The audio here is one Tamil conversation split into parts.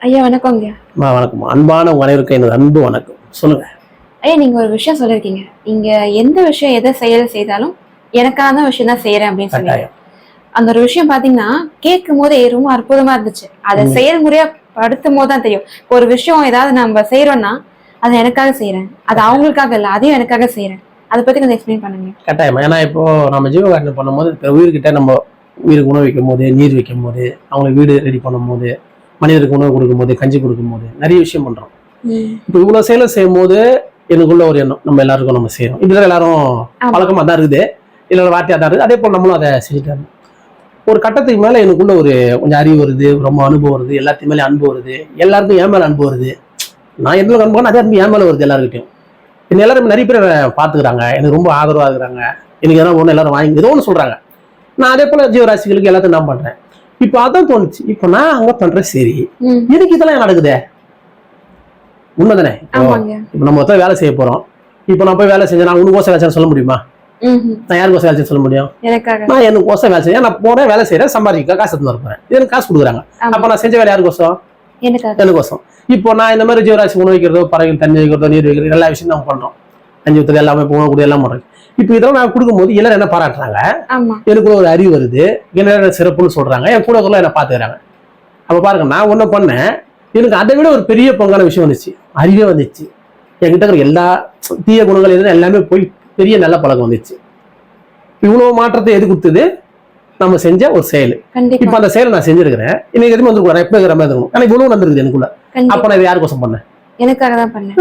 ஐயா வணக்கங்க அம்மா வணக்கம் அன்பான அனைவருக்கும் எனது அன்பு வணக்கம். சொல்லுங்க. ஐயா நீங்க ஒரு விஷயம் சொல்லிருக்கீங்க இங்க எந்த விஷயம் எதை செயல் செய்தாலும் எனக்கான விஷயம் தான் செய்யறேன் அப்படின்னு சொல்லி அந்த ஒரு விஷயம் பாத்தீங்கன்னா கேட்கும் போது ரொம்ப அற்புதமா இருந்துச்சு. அதை. செயல்முறையா படுத்தும் போது தான் தெரியும். ஒரு விஷயம் ஏதாவது நம்ம செய்யறோம்னா அதை எனக்காக செய்யறேன் அது அவங்களுக்காக இல்ல அதையும் எனக்காக செய்யறேன் அதை பத்தி கொஞ்சம் எக்ஸ்பிளைன் பண்ணுங்க. கட்டாயமா. ஏன்னா இப்போ நம்ம ஜீவகாரணம் பண்ணும்போது இப்போ உயிர்கிட்ட நம்ம உயிருக்கு உணவு வைக்கும் போது நீர் வைக்கும் போது அவங்களுக்கு வீடு ரெடி பண்ணும்போது மனிதருக்கு உணவு கொடுக்கும்போது கஞ்சி கொடுக்கும்போது நிறைய விஷயம் பண்றோம். இப்போ இவ்வளவு செயலை செய்யும் போது எனக்குள்ள ஒரு எண்ணம். நம்ம எல்லாருக்கும் நம்ம செய்யறோம். இப்படிதான் எல்லாரும் ஆமா. பழக்கமா தான் இருக்குது. இல்ல வார்த்தையா தான் இருக்குது. அதே போல் நம்மளும் அதை செஞ்சுட்டு இருந்தோம். ஒரு கட்டத்துக்கு மேல எனக்குள்ள ஒரு கொஞ்சம் அறிவு வருது ரொம்ப அனுபவம் வருது எல்லாத்தையும் மேலே அன்பு வருது எல்லாருக்கும் என் மேல அன்பு வருது. நான் எந்த அன்பு அதே அன்பு என் மேல வருது எல்லாருக்கிட்டையும் என்ன எல்லாரும் நிறைய பேர் என்னை பாத்துக்கிறாங்க எனக்கு ரொம்ப ஆதரவா இருக்கிறாங்க. எனக்கு எதனா ஒண்ணு எல்லாரும் வாங்கி ஏதோ ஒன்று சொல்றாங்க. நான் அதே போல ஜீவராசிகளுக்கு எல்லாத்தையும் நான் பண்றேன். இப்போ அதான் தோணுச்சு. இப்போ நான் அங்க பண்றேன் சரி. எனக்கு இதெல்லாம் நடக்குதே? உண்மைதானே? இப்போ நம்ம ஒருத்தர் வேலை செய்ய போறோம். இப்போ நான் போய் வேலை செஞ்சேன் நான் உனக்கு வேலை சொல்ல முடியுமா. நான் யாருக்கு வேலை செய்ய சொல்ல முடியும்? நான் எனக்கு கோசம் வேலை செய்ய நான் போறேன் வேலை செய்யறேன் சம்பாதிக்க காசு எடுத்து வரப்போறேன் எனக்கு காசு கொடுக்குறாங்க. அப்ப நான் செஞ்ச வேலை யாருக்கோசம் எனக்காக. எனக்கோசம். இப்போ நான் இந்த மாதிரி ஜீவராசி உணவு வைக்கிறதோ பறவைகள் தண்ணி வைக்கிறதோ நீர் வைக்கிறதோ எல்லா விஷயம் நம்ம பண்றோம். அஞ்சு எல்லாமே உணவு கூட எல்லாம் பண்றோம் இப்போ இதெல்லாம் நான் கொடுக்கும்போது எல்லாரும் என்ன பாராட்டுறாங்க? ஆமா. எனக்கு ஒரு அறிவு வருது. எல்லாரும் சிறப்புன்னு சொல்றாங்க. என் கூட கூட என்ன பாத்துக்கிறாங்க? அப்ப பாருங்க நான் ஒண்ணு பண்ணேன். எனக்கு அதை விட ஒரு பெரிய பங்கான விஷயம் வந்துச்சு. அறிவே வந்துச்சு. என்கிட்ட இருக்கிற எல்லா தீய குணங்கள் எதுவும் எல்லாமே போய் பெரிய நல்ல பழக்கம் வந்துச்சு. இவ்வளவு மாற்றத்தை எது கொடுத்தது? நம்ம செஞ்ச ஒரு செயல். இப்ப அந்த செயலை நான் செஞ்சிருக்கிறேன். இன்னைக்கு எதுவுமே வந்து எப்ப இருக்கிற மாதிரி இருக்கும் எனக்கு இவ்வளவு வந்திருக்குது எனக்குள்ள. அப்ப நான் யாருக்கோசம் பண்ணேன்? எனக்காக தான் பண்ணேன்.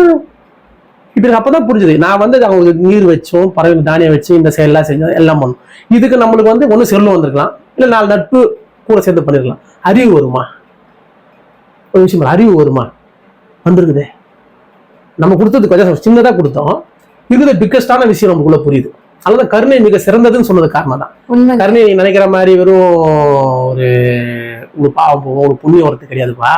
இப்ப எனக்கு அப்பதான் புரிஞ்சுது. நான் வந்து அவங்களுக்கு நீர் வச்சோம் பறவை தானியம் வச்சு இந்த செயல்லாம் செஞ்சோம் எல்லாம் பண்ணோம். இதுக்கு நம்மளுக்கு வந்து ஒண்ணு செல்வம் வந்திருக்கலாம். இல்ல நாலு நட்பு கூட சேர்ந்து பண்ணிருக்கலாம். அறிவு வருமா? ஒரு விஷயம் அறிவு வருமா? வந்திருக்குதே. நம்ம கொடுத்தது கொஞ்சம் சின்னதா கொடுத்தோம். இருக்கிற பிக்கஸ்டான விஷயம் நமக்குள்ள புரியுது. அதனால கருணை மிக சிறந்ததுன்னு சொன்னது காரணம் தான். கருணை நீ நினைக்கிற மாதிரி வெறும் ஒரு ஒரு பாவம் போவோம் ஒரு புண்ணியம் வரது கிடையாதுப்பா.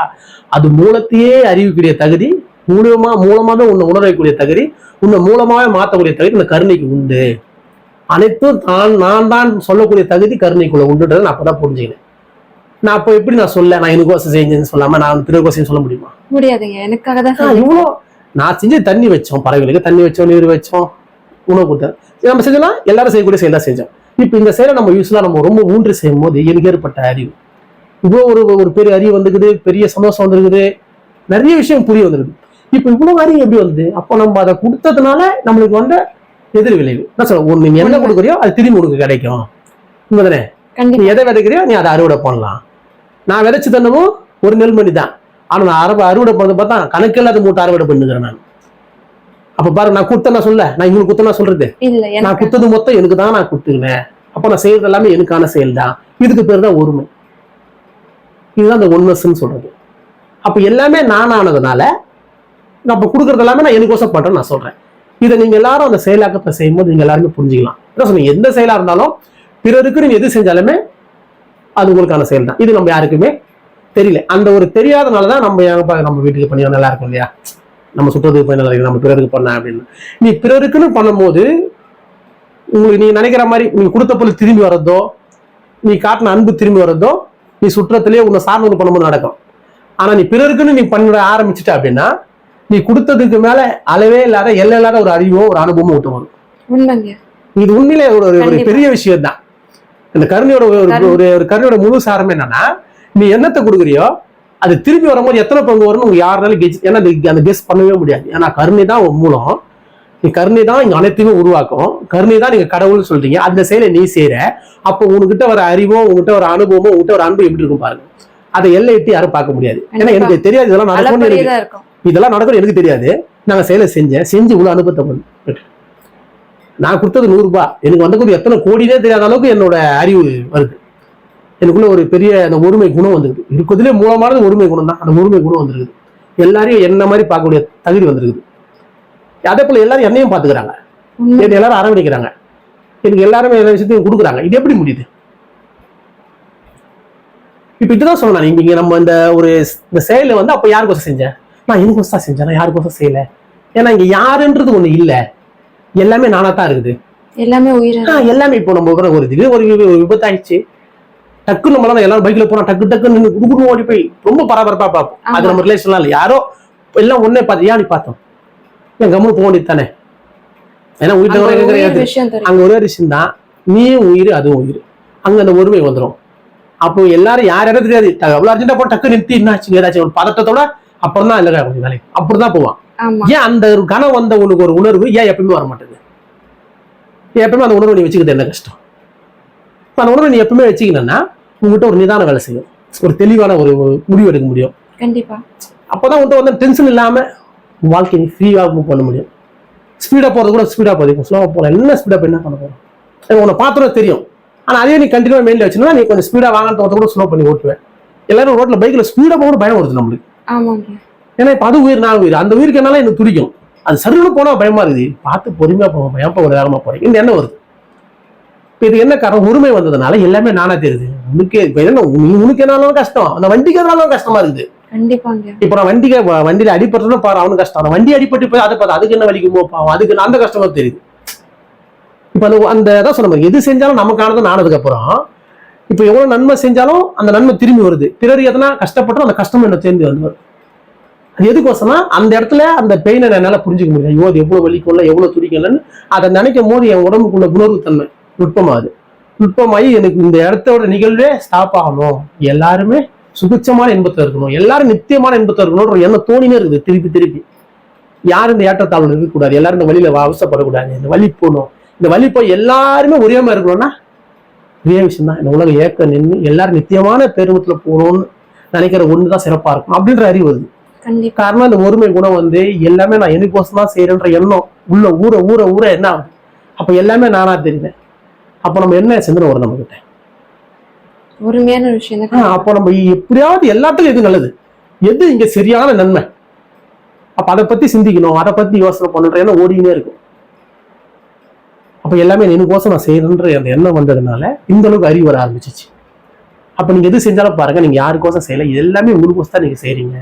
அது மூலத்தையே அறிவிக்கக்கூடிய தகுதி மூலமா மூலமாவே உன்னை உணர வைக்கக்கூடிய தகுதி உன்னை மூலமாவே மாற்றக்கூடிய தகுதி இந்த கருணைக்கு உண்டு. அனைத்தும் தான் நான் தான் சொல்லக்கூடிய தகுதி கருணைக்குள்ள உண்டுன்றதை நான் அப்பதான் புரிஞ்சுக்கினேன். நான் அப்போ எப்படி நான் சொல்ல நான் எனக்கோசம் செஞ்சேன்னு சொல்லாம நான் திருக்கோசம் சொல்ல முடியுமா? முடியாதுங்க எனக்காக தான். இவ்வளோ நான் செஞ்சு தண்ணி வச்சோம் பறவைகளுக்கு தண்ணி வச்சோம் நீர் வச்சோம் உணவு கொடுத்தோம் இது நம்ம செஞ்சோம்னா எல்லாரும் செய்யக்கூடிய செயல் தான் செஞ்சோம். இப்போ இந்த செயலை நம்ம யூஸ்வலாக நம்ம ரொம்ப ஊன்றி செய்யும் போது எனக்கு ஏற்பட்ட அறிவு. இவ்வளோ ஒரு ஒரு பெரிய அறிவு வந்துருக்குது பெரிய சந்தோஷம் வந்திருக்குது. நிறைய விஷயம் புரிய வந்திருக்கு இப்போ இவ்வளோ அறிவு எப்படி வந்தது? அப்போ நம்ம அதை கொடுத்ததுனால நம்மளுக்கு வந்த எதிர் விளைவு. நான் சொல்ல ஒன்று நீ என்ன. கொடுக்குறியோ அது திரும்பி உனக்கு கிடைக்கும். உண்மைதானே? நீ எதை விதைக்கிறியோ நீ அதை அறுவடை பண்ணலாம். நான் விதைச்சு தந்தமும் ஒரு நெல்மணி தான் ஆனா நான் அறுவடை அறுவடை பண்ணது பார்த்தா கணக்கில்லாத மூட்டை அறுவடை பண்ணுகிறேன் நான். அப்ப பாரு நான் குத்த நான் சொல்ல நான் இவங்களுக்கு குத்த நான் சொல்றது. நான் குத்தது மொத்தம் எனக்கு தான் நான் குத்துக்கினேன் அப்ப நான் செய்யறது எல்லாமே எனக்கான செயல் தான் இதுக்கு பேர் தான் ஒருமை. இதுதான் அந்த ஒன்னஸ்ன்னு சொல்றது. அப்ப எல்லாமே நான் ஆனதுனால நான் கொடுக்குறது எல்லாமே நான் எனக்கோசம் பண்றேன்னு நான் சொல்கிறேன் இதை நீங்கள் எல்லாரும் அந்த செயலாக்கத்தை செய்யும்போது நீங்கள் எல்லாருமே புரிஞ்சுக்கலாம். என்ன சொன்னீங்க எந்த செயலாக இருந்தாலும் பிறருக்கு நீங்கள் எது செஞ்சாலுமே அது உங்களுக்கான செயல் தான் இது நம்ம யாருக்குமே தெரியல. அந்த ஒரு தெரியாதனால தான் நம்ம நம்ம வீட்டுக்கு பண்ணி நல்லா இருக்கும் இல்லையா? நம்ம சுற்றத்துக்கு போய் நல்லா இருக்கு நம்ம பிறருக்கு பண்ண அப்படின்னு. நீ பிறருக்குன்னு பண்ணும்போது உங்களுக்கு நீ நினைக்கிற மாதிரி நீ கொடுத்த பொருள் திரும்பி வர்றதோ நீ காட்டின அன்பு திரும்பி வர்றதோ நீ சுற்றத்திலேயே உன்னை சார்ந்து பண்ணும்போது நடக்கும். ஆனா நீ பிறருக்குன்னு நீ பண்ண ஆரம்பிச்சிட்ட அப்படின்னா நீ கொடுத்ததுக்கு மேல அளவே இல்லாத எல்லை இல்லாத ஒரு அறிவோ ஒரு அனுபவமோ விட்டு வரும். உண்மைங்க. இது உண்மையிலே ஒரு ஒரு-. பெரிய விஷயம் தான் இந்த கருணையோட ஒரு. ஒரு கருணையோட முழு சாரமே என்னன்னா நீ என்னத்தை கொடுக்குறியோ அது திருப்பி வரும்போது எத்தனை பங்கு வரும்னு உங்களுக்கு யாருனாலும் கெஸ் ஏன்னா அந்த கெஸ் பண்ணவே முடியாது. ஏன்னா கருணை தான் உன் மூலம். நீ கருணை தான் இங்க அனைத்தையுமே உருவாக்கும். கருணை தான் நீங்க கடவுள்னு சொல்றீங்க. அந்த செயலை நீ செய்யற அப்போ உங்ககிட்ட வர அறிவோ உங்ககிட்ட ஒரு அனுபவமோ உங்ககிட்ட ஒரு அன்பு எப்படி இருக்கும் பாருங்க. அதை எல்லை எட்டி யாரும் பார்க்க முடியாது. ஏன்னா எனக்கு தெரியாது இதெல்லாம் இருக்கும். இதெல்லாம் நடக்கும் எனக்கு தெரியாது. நாங்க செயலை செஞ்சேன். செஞ்சு இவ்வளவு அனுபவத்தை பண்ணு-. நான் கொடுத்தது நூறு ரூபாய். எனக்கு வந்தக்கூடிய எத்தனை கோடினே தெரியாத அளவுக்கு என்னோட அறிவு வருது. எனக்குள்ள ஒரு பெரிய அந்த ஒருமை குணம் வந்துருக்குது. இருக்கிறதுலே மூலமானது ஒருமை குணம் தான் அந்த ஒருமை குணம் வந்திருக்குது. எல்லாரையும் என்ன மாதிரி பார்க்கக்கூடிய தகுதி வந்திருக்குது. அதே போல எல்லாரும் என்னையும் பாத்துக்கிறாங்க உண்மை. என்னை எல்லாரும் அரவணைக்கிறாங்க. எனக்கு எல்லாருமே எல்லா விஷயத்தையும் கொடுக்குறாங்க. இது எப்படி முடியுது? இப்ப இதுதான் சொன்னேன் இங்க நம்ம இந்த ஒரு இந்த செயலை வந்து அப்ப யாருக்கோசம் செஞ்சேன் நான் எனக்கோசம் தான் செஞ்சேன்? நான் யாருக்கோசம் செய்யல. ஏன்னா இங்க யாருன்றது ஒண்ணு இல்ல. எல்லாமே நானா தான் இருக்குது. எல்லாமே உயிர். எல்லாமே இப்போ நம்ம ஒரு திடீர் ஒரு ஒரு விபத்து ஆயிடுச்சு டக்குன்னு நம்மளால எல்லாரும் பைக்ல போனா டக்கு டக்குன்னு குடுக்குன்னு ஓடி போய் ரொம்ப பரபரப்பா பார்ப்போம். அது. நம்ம ரிலேஷன்லாம் இல்லை. யாரோ எல்லாம் ஒன்னே பார்த்து ஏன் பார்த்தோம்? ஏன் கம்முன்னு போக வேண்டியது தானே? ஏன்னா அந்த உயிர் ஒரு கிடையாது விஷயம் தெரியும். அங்க ஒரே விஷயம் தான். நீயும் உயிர் அதுவும் உயிர். அங்க அந்த ஒருமை வந்துடும் அப்போ எல்லாரும் யார் யாரும் தெரியாது. அவ்வளவு அர்ஜென்டா போய் டக்கு நிறுத்தி என்னாச்சு ஏதாச்சும் ஒரு பதட்டத்தோட அப்புறம் தான் இல்லை கொஞ்சம் வேலைக்கு. அப்படிதான் போவான். ஏன் அந்த ஒரு கணம் வந்த உனக்கு ஒரு உணர்வு ஏன் எப்பவுமே வர மாட்டேங்குது ஏன் எப்பவுமே அந்த உணர்வு நீ வச்சுக்கிறது என்ன கஷ்டம்? இப்ப அந்த உணர்வை நீ எப்பவுமே வச்சுக்கணும்னா உங்ககிட்ட ஒரு நிதான வேலை செய்யும். ஒரு தெளிவான ஒரு முடிவு எடுக்க முடியும். கண்டிப்பா. அப்பதான் உன்கிட்ட வந்து டென்ஷன் இல்லாம உன் வாழ்க்கையை நீ ஃப்ரீயாக மூவ் பண்ண முடியும். ஸ்பீடா போறது கூட ஸ்பீடா போகுது ஸ்லோவா போகலாம் என்ன ஸ்பீடா என்ன பண்ண அது உன்னை பார்த்தோம் தெரியும். ஆனா அதே நீ கண்டினியூவா மெயின்ல வச்சுனா நீ கொஞ்சம் ஸ்பீடா வாங்கன்னு கூட ஸ்லோ பண்ணி ஓட்டுவேன். எல்லாரும் ரோட்ல பைக்ல ஸ்பீடா போக வருது நம்மளுக்கு. ஏன்னா இப்ப அது உயிர் நான் உயிர். அந்த உயிருக்கு என்னால எனக்கு துடிக்கும்? அது சருன்னு போனா பயமா இருக்குது. பார்த்து பொறுமையா போவோம் ஏன் போக வேகமா போறீங்க? இந்த எண்ணம் வருது. இப்ப இது என்ன காரணம்? உரிமை வந்ததுனால எல்லாமே நானா தெரியுது உனக்கு இப்ப என்ன? உனக்கு என்னாலும் கஷ்டம். அந்த வண்டிக்கு எதுனாலும் கஷ்டமா இருக்குது? இப்ப நான் வண்டிக்கு வண்டியில அடிபட்டுறதும் பாரு அவனுக்கு கஷ்டம். வண்டி அடிபட்டு போய் அதை பார்த்து அதுக்கு என்ன வலிக்குமோ பாவம் அதுக்கு அந்த கஷ்டமா தெரியுது. இப்ப அந்த அந்த அதான் சொன்ன மாதிரி எது செஞ்சாலும் நமக்கானது ஆனதுக்கு அப்புறம் இப்போ எவ்வளோ நன்மை செஞ்சாலும் அந்த நன்மை திரும்பி வருது. பிறர் எதனா கஷ்டப்பட்டோம் அந்த கஷ்டம் என்ன சேர்ந்து வந்து அது எதுக்கோசனா அந்த இடத்துல அந்த பெயினை என்னால் புரிஞ்சுக்க முடியும் ஐயோ அது எவ்வளோ வலிக்கும்ல எவ்வளோ துடிக்கலன்னு அதை நினைக்கும் போது என் உடம்புக்குள்ள உணர்வு தன்மை நுட்பமாகுது. நுட்பமாகி எனக்கு இந்த இடத்தோட நிகழ்வே ஸ்டாப் ஆகணும். எல்லாருமே சுபிச்சமான இன்பத்தை இருக்கணும். எல்லாரும் நித்தியமான இன்பத்தை இருக்கணும்ன்ற எண்ணம் தோணினே இருக்குது. திருப்பி திருப்பி. யாரும் இந்த ஏற்றத்தாழ்வு இருக்கக்கூடாது எல்லாரும் இந்த வழியில அவசப்படக்கூடாது. இந்த வழி போகணும். இந்த வழி போய் எல்லாருமே ஒரே மாதிரி இருக்கணும்னா ஒரே விஷயம் தான் இந்த உலக ஏக்க நின்று எல்லாரும் நித்தியமான பெருமத்துல போகணும்னு நினைக்கிற ஒண்ணுதான் சிறப்பா இருக்கும். அப்படின்ற அறிவு வருது. காரணம் இந்த ஒருமை குணம் வந்து எல்லாமே நான் எனக்கோசம் தான் செய்யறேன்ற எண்ணம் உள்ள ஊற ஊற ஊற என்ன ஆகுது அப்ப எல்லாமே நானா தெரியுது. அப்ப நம்ம என்ன சிந்தனை வரும் நம்ம கிட்ட உரிமையான ஒரு விஷயம் தான். அப்போ நம்ம எப்படியாவது எல்லாத்துக்கும் எது நல்லது? எது இங்க சரியான நன்மை? அப்ப அதை பத்தி சிந்திக்கணும் அதை பத்தி யோசனை பண்ணுற எண்ணம் ஓடினே இருக்கும். அப்ப எல்லாமே எனக்கோசம் நான் செய்யணுன்ற அந்த எண்ணம் வந்ததுனால இந்த அளவுக்கு அறிவு வர ஆரம்பிச்சிச்சு. அப்ப நீங்க எது செஞ்சாலும் பாருங்க நீங்க யாருக்கோசம் செய்யல இது எல்லாமே உங்களுக்கோசம் தான் நீங்க செய்றீங்க.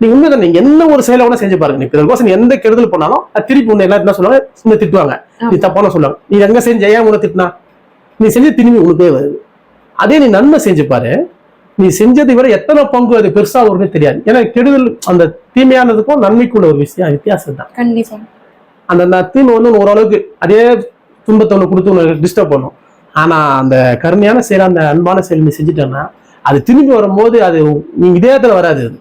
நீங்க உண்மைதான் நீங்க என்ன ஒரு செயலை கூட செஞ்சு பாருங்க. நீ பிறர்கோசம் எந்த கெடுதல் பண்ணாலும் அது திருப்பி உன்னை எல்லாரும் என்ன சொல்லுவாங்க? சும்மா திட்டுவாங்க. நீ தப்பான சொல்லுவாங்க. நீ எங்க செஞ்ச ஏன் உன்னை திட்டினா? நீ செஞ்ச திரும்பி உனக்கே வருது. அதே நீ நன்மை செஞ்சு பாரு. நீ செஞ்சதை விட எத்தனை பங்கு அது பெருசா வரும்னே தெரியாது. ஏன்னா கெடுதல் அந்த தீமையானதுக்கும் நன்மைக்குள்ள ஒரு விஷயம் வித்தியாசம் தான் கண்டிப்பா. அந்த நத்தின் தீமை வந்து ஓரளவுக்கு அதே துன்பத்தை ஒன்று கொடுத்து உனக்கு டிஸ்டர்ப் பண்ணும். ஆனால் அந்த கருமையான செயல் அந்த அன்பான செயல் நீ செஞ்சுட்டேன்னா அது திரும்பி வரும்போது அது நீ இதயத்தில் வராது அது.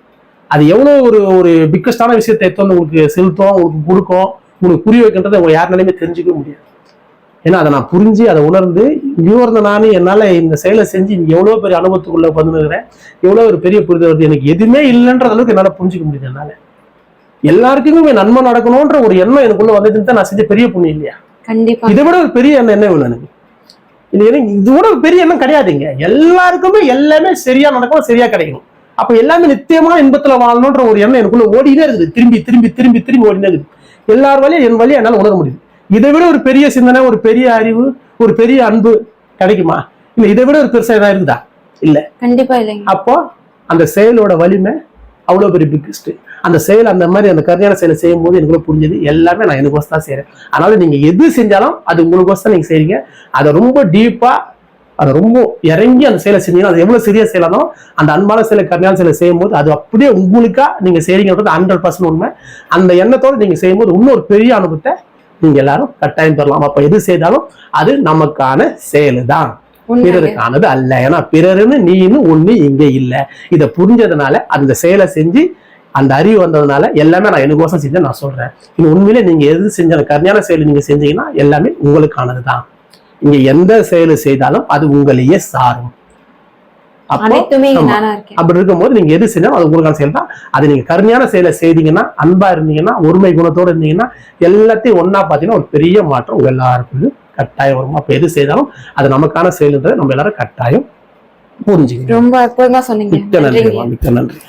அது எவ்வளோ ஒரு ஒரு பிக்கஸ்டான விஷயத்தை எடுத்து உங்களுக்கு செலுத்தும் உங்களுக்கு கொடுக்கும் உங்களுக்கு புரிய வைக்கின்றதை உங்க யாருனாலுமே தெரிஞ்சுக்க முடியாது. ஏன்னா அதை நான் புரிஞ்சு அதை உணர்ந்து இங்கேயோ இருந்த நானும் என்னால் இந்த செயலை செஞ்சு இங்கே எவ்வளோ பெரிய அனுபவத்துக்குள்ளே வந்துருக்கிறேன் எவ்வளோ ஒரு பெரிய புரிதல் வருது எனக்கு எதுவுமே இல்லைன்ற அளவுக்கு என்னால் புரிஞ்சுக்க முடியுது என்னால். எல்லாருக்குமே நன்மை நடக்கணும்ன்ற ஒரு எண்ணம் எனக்குள்ள வந்ததுன்னு தான் நான் செஞ்ச பெரிய புண்ணியம் இல்லையா? கண்டிப்பா. இதை விட ஒரு பெரிய எண்ணம் என்ன வேணும் எனக்கு? இது விட ஒரு பெரிய எண்ணம் கிடையாதுங்க. எல்லாருக்குமே எல்லாமே சரியா நடக்கணும் சரியா கிடைக்கணும். அப்ப எல்லாமே நித்தியமான இன்பத்துல வாழணும்ன்ற ஒரு எண்ணம் எனக்குள்ள ஓடினே இருக்குது. திரும்பி திரும்பி திரும்பி திரும்பி ஓடினே இருக்குது. எல்லார் வழியும் என் வழியும் என்னால உணர முடியுது. இதை விட ஒரு பெரிய சிந்தனை ஒரு பெரிய அறிவு ஒரு பெரிய அன்பு கிடைக்குமா? இல்ல இதை விட ஒரு பெருசா ஏதாவது இருக்குதா? இல்ல. கண்டிப்பா இல்லைங்க. அப்போ அந்த செயலோட வலிமை அவ்வளோ பெரிய பிக்கஸ்ட் அந்த செயல் அந்த மாதிரி அந்த கருணையான செயலை செய்யும் போது எனக்கு புரிஞ்சது. எல்லாமே நான் எனக்கோசம் தான் செய்றேன். அதனால நீங்க எது செஞ்சாலும் அது உங்களுக்கோசம் நீங்க செய்றீங்க. அதை ரொம்ப டீப்பா அதை ரொம்ப இறங்கி அந்த செயலை செஞ்சீங்கன்னா அது எவ்வளவு சிறிய செயலா இருந்தாலும் அந்த அன்பான செயலை கருணையான செயலை செய்யும் போது அது அப்படியே உங்களுக்கா நீங்க செய்றீங்கன்றது ஹண்ட்ரட் பர்சன்ட் உண்மை. அந்த எண்ணத்தோட நீங்க செய்யும்போது இன்னொரு பெரிய அனுபவத்தை நீங்க எல்லாரும் கட்டாயம் பெறலாம். அப்ப எது செய்தாலும் அது நமக்கான செயல் தான் பிறருக்கானது அல்ல. ஏன்னா பிறருன்னு நீன்னு ஒண்ணு இங்க இல்ல. இத புரிஞ்சதுனால அந்த செயலை செஞ்சு அந்த அறிவு வந்ததுனால எல்லாமே நான் எனக்கோசம் செஞ்சேன் நான் சொல்றேன். இது உண்மையிலே நீங்க எது செஞ்சாலும் கருணையான செயல் நீங்க செஞ்சீங்கன்னா எல்லாமே உங்களுக்கானது தான் இங்க எந்த செயலை செய்தாலும் அது உங்களையே சாரும். அப்படி இருக்கும்போது நீங்க எது செஞ்சாலும் அது உங்களுக்கான செயல் தான். அது நீங்க கருணையான செயலை செய்தீங்கன்னா அன்பா இருந்தீங்கன்னா ஒருமை குணத்தோட இருந்தீங்கன்னா எல்லாத்தையும் ஒண்ணா பாத்தீங்கன்னா ஒரு பெரிய மாற்றம் உங்க எல்லாருக்குள்ளும் கட்டாயம் வரும். அப்ப எது செய்தாலும் அது நமக்கான செயல்ன்றதை நம்ம எல்லாரும் கட்டாயம் புரிஞ்சுக்கணும். ரொம்ப அற்புதமா சொன்னீங்க. மிக்க நன்றி மிக்க நன்றி.